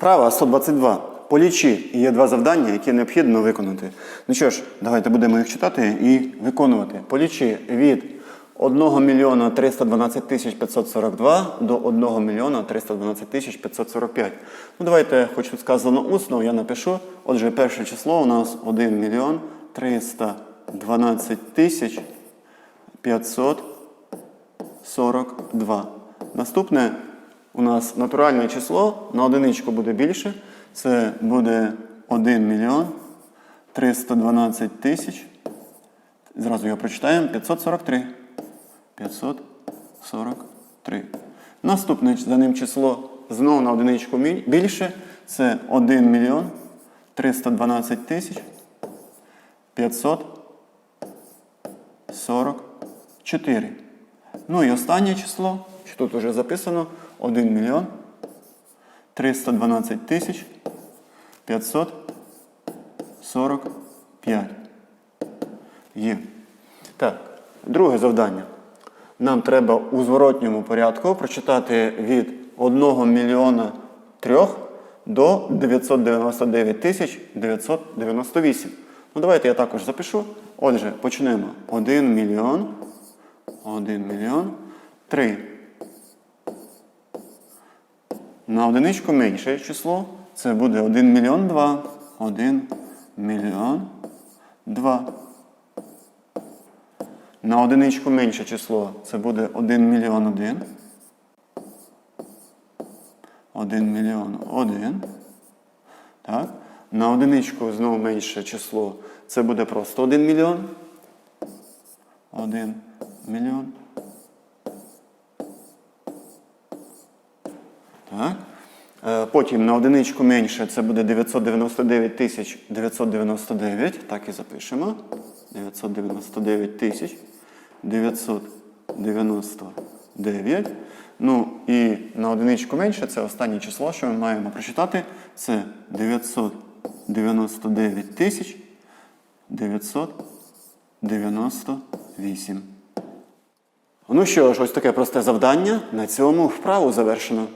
Вправа 122. Полічи. І є два завдання, які необхідно виконати. Ну що ж, давайте будемо їх читати і виконувати. Полічи від 1 мільйона 312 тисяч 542 до 1 мільйона 312 тисяч 545. Ну давайте, хоч тут сказано усно, я напишу. Отже, перше число у нас 1 мільйон 312 тисяч 542. Наступне у нас натуральне число на одиничку буде більше. Це буде 1 мільйон 312 тисяч. Зразу його прочитаємо. 543. 543. Наступне за ним число знову на одиничку більше. Це 1 мільйон 312 тисяч 544. Ну і останнє число, що тут вже записано, 1 мільйон 312 тисяч 545. Є. Так, друге завдання. Нам треба у зворотньому порядку прочитати від 1 мільйона 3 до 999 тисяч 998. Ну, давайте я також запишу. Отже, почнемо. 1 мільйон. 1 мільйон 3. На одиничку менше число. Це буде 1 мільйон 2. 1 мільйон 2. На одиничку менше число. Це буде 1 мільйон 1. 1 мільйон 1. Так. На одиничку знову менше число. Це буде просто 1 мільйон. 1 мільйон. Так. Е, Потім на одиничку менше це буде 999 тисяч 999. Так і запишемо. 999 тисяч 999. Ну і на одиничку менше це останнє число, що ми маємо прочитати. Це 999 тисяч 998. Ну що ж, ось таке просте завдання. На цьому вправу завершено.